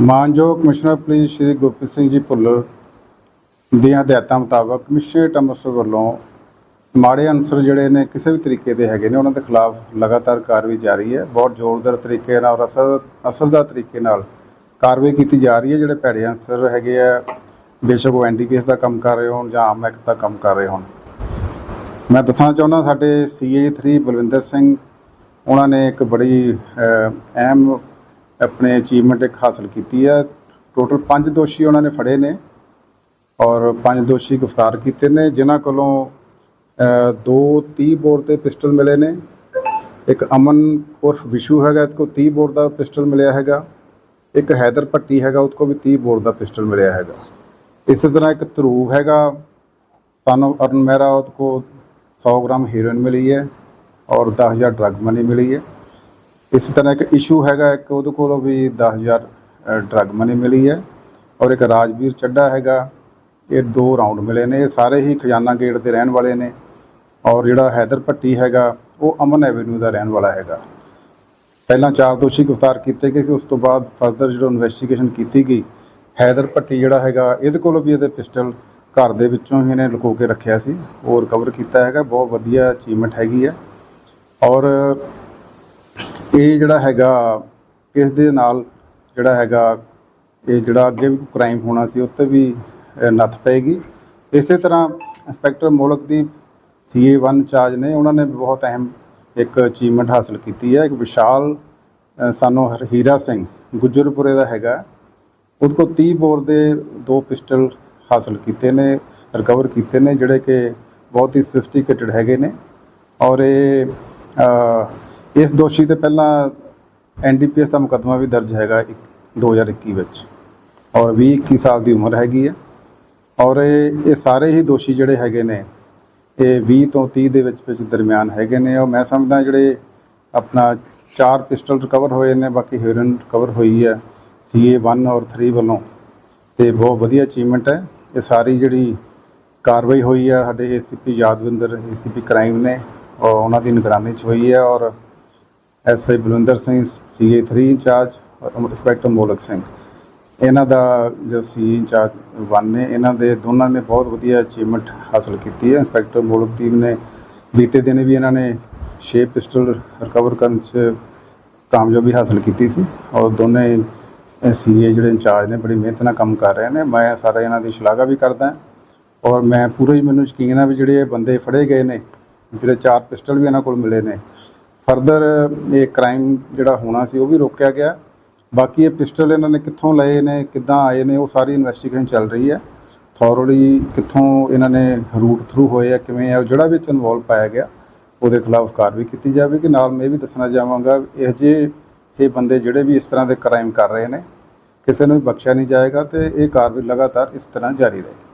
ਮਾਨਯੋਗ commissioner police Shri Gurpreet Singh ji Bhullar ਦੀਆਂ ਹਦਾਇਤਾਂ ਮੁਤਾਬਕ ਕਮਿਸ਼ਨਰੇਟ ਅੰਮ੍ਰਿਤਸਰ ਵੱਲੋਂ ਮਾੜੇ ਅਨਸਰ ਜਿਹੜੇ ਨੇ ਕਿਸੇ ਵੀ ਤਰੀਕੇ ਦੇ ਹੈਗੇ ਨੇ, ਉਹਨਾਂ ਦੇ ਖਿਲਾਫ ਲਗਾਤਾਰ ਕਾਰਵਾਈ ਜਾਰੀ ਹੈ। ਬਹੁਤ ਜ਼ੋਰਦਾਰ ਤਰੀਕੇ ਨਾਲ ਔਰ ਅਸਰ ਅਸਰਦਾਰ ਤਰੀਕੇ ਨਾਲ ਕਾਰਵਾਈ ਕੀਤੀ ਜਾ ਰਹੀ ਹੈ। ਜਿਹੜੇ ਭੈੜੇ ਅਨਸਰ ਹੈਗੇ ਆ, ਬੇਸ਼ੱਕ ਉਹ ਐਨਡੀਪੀਐਸ ਦਾ ਕੰਮ ਕਰ ਰਹੇ ਹੋਣ ਜਾਂ ਆਮ ਐਕਟ ਦਾ ਕੰਮ ਕਰ ਰਹੇ ਹੋਣ। ਮੈਂ ਦੱਸਣਾ ਚਾਹੁੰਦਾ, ਸਾਡੇ ਸੀਏ 3 ਬਲਵਿੰਦਰ ਸਿੰਘ, ਉਹਨਾਂ ਨੇ ਇੱਕ ਬੜੀ ਅਹਿਮ ਆਪਣੇ ਅਚੀਵਮੈਂਟ ਇੱਕ ਹਾਸਲ ਕੀਤੀ ਹੈ। ਟੋਟਲ 5 ਦੋਸ਼ੀ ਉਹਨਾਂ ਨੇ ਫੜੇ ਨੇ ਔਰ 5 ਦੋਸ਼ੀ ਗ੍ਰਿਫਤਾਰ ਕੀਤੇ ਨੇ ਜਿਨ੍ਹਾਂ ਕੋਲੋਂ ਅਹ, ਦੋ 30 ਬੋਰ ਤੇ ਪਿਸਟਲ ਮਿਲੇ ਨੇ। ਇੱਕ ਅਮਨ ਉਰਫ ਵਿਸ਼ੂ ਹੈਗਾ ਇਹਦੇ ਕੋਲ 30 ਬੋਰ ਦਾ ਪਿਸਟਲ ਮਿਲਿਆ ਹੈਗਾ। ਇੱਕ ਹੈਦਰ ਪੱਟੀ ਹੈਗਾ ਉਹਦੇ ਕੋਲ ਵੀ 30 ਬੋਰ ਦਾ ਪਿਸਟਲ ਮਿਲਿਆ ਹੈਗਾ। ਇਸੇ ਤਰ੍ਹਾਂ ਇੱਕ ਧਰੂਵ ਹੈਗਾ ਸਾਨੂੰ ਅਰਨ ਮਹਿਰਾ ਉਹਦੇ ਕੋਲ 100 ਗ੍ਰਾਮ ਹੀਰੋਇਨ ਮਿਲੀ ਹੈ ਔਰ 10000 ਡਰੱਗ ਮਨੀ ਮਿਲੀ ਹੈ। ਇਸੇ ਤਰ੍ਹਾਂ ਇੱਕ ਇਸ਼ੂ ਹੈਗਾ, ਇੱਕ ਉਹਦੇ ਕੋਲੋਂ ਵੀ 10000 ਡਰੱਗ ਮਨੀ ਮਿਲੀ ਹੈ ਔਰ ਇੱਕ ਰਾਜਵੀਰ ਚੱਡਾ ਹੈਗਾ। ਇਹ ਦੋ ਰਾਉਂਡ ਮਿਲੇ ਨੇ, ਇਹ ਸਾਰੇ ਹੀ ਖਜ਼ਾਨਾ ਗੇਟ ਦੇ ਰਹਿਣ ਵਾਲੇ ਨੇ ਔਰ ਜਿਹੜਾ ਹੈਦਰ ਭੱਟੀ ਹੈਗਾ, ਉਹ ਅਮਨ ਐਵੇਨਿਊ ਦਾ ਰਹਿਣ ਵਾਲਾ ਹੈਗਾ। ਪਹਿਲਾਂ ਚਾਰ ਦੋਸ਼ੀ ਗ੍ਰਿਫਤਾਰ ਕੀਤੇ ਗਏ ਸੀ, ਉਸ ਤੋਂ ਬਾਅਦ ਫਰਦਰ ਜਿਹੜਾ ਇਨਵੈਸਟੀਗੇਸ਼ਨ ਕੀਤੀ ਗਈ, ਹੈਦਰ ਭੱਟੀ ਜਿਹੜਾ ਹੈਗਾ, ਇਹਦੇ ਕੋਲੋਂ ਵੀ ਇਹਦੇ ਪਿਸਟਲ ਘਰ ਦੇ ਵਿੱਚੋਂ ਹੀ ਇਹਨੇ ਲੁਕੋ ਕੇ ਰੱਖਿਆ ਸੀ, ਉਹ ਰਿਕਵਰ ਕੀਤਾ ਹੈਗਾ, ਬਹੁਤ ਵਧੀਆ ਅਚੀਵਮੈਂਟ ਹੈਗੀ ਹੈ। ਔਰ ਇਹ ਜਿਹੜਾ ਹੈਗਾ, ਇਸ ਦੇ ਨਾਲ ਜਿਹੜਾ ਹੈਗਾ, ਇਹ ਜਿਹੜਾ ਅੱਗੇ ਵੀ ਕ੍ਰਾਈਮ ਹੋਣਾ ਸੀ ਉੱਤੇ ਵੀ ਨੱਥ ਪਏਗੀ। ਇਸੇ ਤਰ੍ਹਾਂ inspector Molak Molakdeep C A 1 charge ਨੇ, ਉਹਨਾਂ ਨੇ ਵੀ ਬਹੁਤ ਅਹਿਮ ਇੱਕ ਅਚੀਵਮੈਂਟ ਹਾਸਲ ਕੀਤੀ ਹੈ। ਇੱਕ ਵਿਸ਼ਾਲ ਸਾਨੂੰ ਹਰ- ਹੀਰਾ ਸਿੰਘ ਗੁੱਜਰਪੁਰੇ ਦਾ ਹੈਗਾ। ਉਹਦੇ ਕੋਲ 30 ਬੋਰ ਦੇ ਦੋ ਪਿਸਟਲ ਹਾਸਲ ਕੀਤੇ ਨੇ ਰਿਕਵਰ ਕੀਤੇ ਨੇ, ਜਿਹੜੇ ਕਿ ਬਹੁਤ ਹੀ ਸਫਿਸਟੀਕੇਟਡ ਹੈਗੇ ਨੇ। ਔਰ ਇਹ ਇਸ ਦੋਸ਼ੀ ਤੇ ਪਹਿਲਾਂ ਐਨਡੀਪੀਐਸ ਦਾ ਮੁਕੱਦਮਾ ਵੀ ਦਰਜ ਹੈਗਾ ਇੱਕ- 2021 ਵਿੱਚ। ਔਰ 20 21 ਸਾਲ ਦੀ ਉਮਰ ਹੈਗੀ ਹੈ। ਔਰ ਇਹ ਇਹ ਸਾਰੇ ਹੀ ਦੋਸ਼ੀ ਜਿਹੜੇ ਹੈਗੇ ਨੇ, ਇਹ 20 ਤੋਂ 30 ਦੇ ਵਿੱਚ ਵਿੱਚ ਦਰਮਿਆਨ ਹੈਗੇ ਨੇ। ਔਰ ਮੈਂ ਸਮਝਦਾ ਜਿਹੜੇ ਆਪਣਾ ਚਾਰ ਪਿਸਟਲ ਰਿਕਵਰ ਹੋਏ ਨੇ, ਬਾਕੀ ਹੀਰੋਇਨ ਰਿਕਵਰ ਹੋਈ ਹੈ ਸੀਏ 1 ਔਰ 3 ਵੱਲੋਂ। ਤੇ ਬਹੁਤ ਵਧੀਆ ਅਚੀਵਮੈਂਟ ਹੈ। ਇਹ ਸਾਰੀ ਜਿਹੜੀ ਕਾਰਵਾਈ ਹੋਈ ਹੈ, ਸਾਡੇ ਏਸੀਪੀ ਯਾਦਵਿੰਦਰ ਏਸੀਪੀ ਕ੍ਰਾਈਮ ਨੇ, ਔਰ ਉਹਨਾਂ ਦੀ ਨਿਗਰਾਨੀ 'ਚ ਹੋਈ ਹੈ। ਔਰ S I Balwinder Singh C A 3 incharge ਔਰ ਇੰਸਪੈਕਟਰ ਮੋਲਕ ਸਿੰਘ। ਇਹਨਾਂ ਦਾ ਜੋ ਸੀ ਇੰਚਾਰਜ ਵਨ ਨੇ, ਇਹਨਾਂ ਦੇ ਦੋਨਾਂ ਨੇ ਬਹੁਤ ਵਧੀਆ ਅਚੀਵਮੈਂਟ ਹਾਸਲ ਕੀਤੀ ਹੈ। ਇੰਸਪੈਕਟਰ ਮੋਲਕ ਟੀਮ ਨੇ, ਬੀਤੇ ਦਿਨ ਵੀ ਇਹਨਾਂ ਨੇ 6 ਪਿਸਟਲ ਰਿਕਵਰ ਕਰਨ 'ਚ ਕਾਮਯਾਬੀ ਹਾਸਲ ਕੀਤੀ ਸੀ ਔਰ ਦੋਨੇ ਸੀਏ ਜਿਹੜੇ ਇੰਚਾਰਜ ਨੇ ਬੜੀ ਮਿਹਨਤ ਨਾਲ ਕੰਮ ਕਰ ਰਹੇ ਨੇ। ਮੈਂ ਸਾਰਾ ਇਹਨਾਂ ਦੀ ਸ਼ਲਾਘਾ ਵੀ ਕਰਦਾ ਔਰ ਮੈਂ ਪੂਰਾ ਹੀ ਮੈਨੂੰ ਯਕੀਨ ਹੈ ਵੀ ਜਿਹੜੇ ਬੰਦੇ ਫੜੇ ਗਏ ਨੇ, ਜਿਹੜੇ ਚਾਰ ਪਿਸਟਲ ਵੀ ਇਹਨਾਂ ਕੋਲ ਮਿਲੇ ਨੇ ਫਰਦਰ ਇਹ ਕ੍ਰਾਈਮ ਜਿਹੜਾ ਹੋਣਾ ਸੀ, ਉਹ ਵੀ ਰੋਕਿਆ ਗਿਆ। ਬਾਕੀ ਇਹ ਪਿਸਟਲ ਇਹਨਾਂ ਨੇ ਕਿੱਥੋਂ ਲਏ ਨੇ, ਕਿੱਦਾਂ ਆਏ ਨੇ, ਉਹ ਸਾਰੀ ਇਨਵੈਸਟੀਗੇਸ਼ਨ ਚੱਲ ਰਹੀ ਹੈ। ਥੋਰਲੀ ਕਿੱਥੋਂ ਇਹਨਾਂ ਨੇ ਰੂਟ ਥਰੂ ਹੋਏ ਆ, ਕਿਵੇਂ ਆ ਜਿਹੜਾ ਵੀ ਇਨਵੋਲਵ ਪਾਇਆ ਗਿਆ, ਉਹਦੇ ਖਿਲਾਫ ਕਾਰਵਾਈ ਕੀਤੀ ਜਾਵੇਗੀ। ਨਾਲ ਮੈਂ ਇਹ ਵੀ ਦੱਸਣਾ ਚਾਹਾਂਗਾ, ਇਹ ਜੇ ਇਹ ਬੰਦੇ ਜਿਹੜੇ ਵੀ ਇਸ ਤਰ੍ਹਾਂ ਦੇ ਕ੍ਰਾਈਮ ਕਰ ਰਹੇ ਨੇ, ਕਿਸੇ ਨੂੰ ਵੀ ਬਖਸ਼ਿਆ ਨਹੀਂ ਜਾਏਗਾ ਤੇ ਇਹ ਕਾਰਵਾਈ ਲਗਾਤਾਰ ਇਸ ਤਰ੍ਹਾਂ ਜਾਰੀ ਰਹੇਗੀ।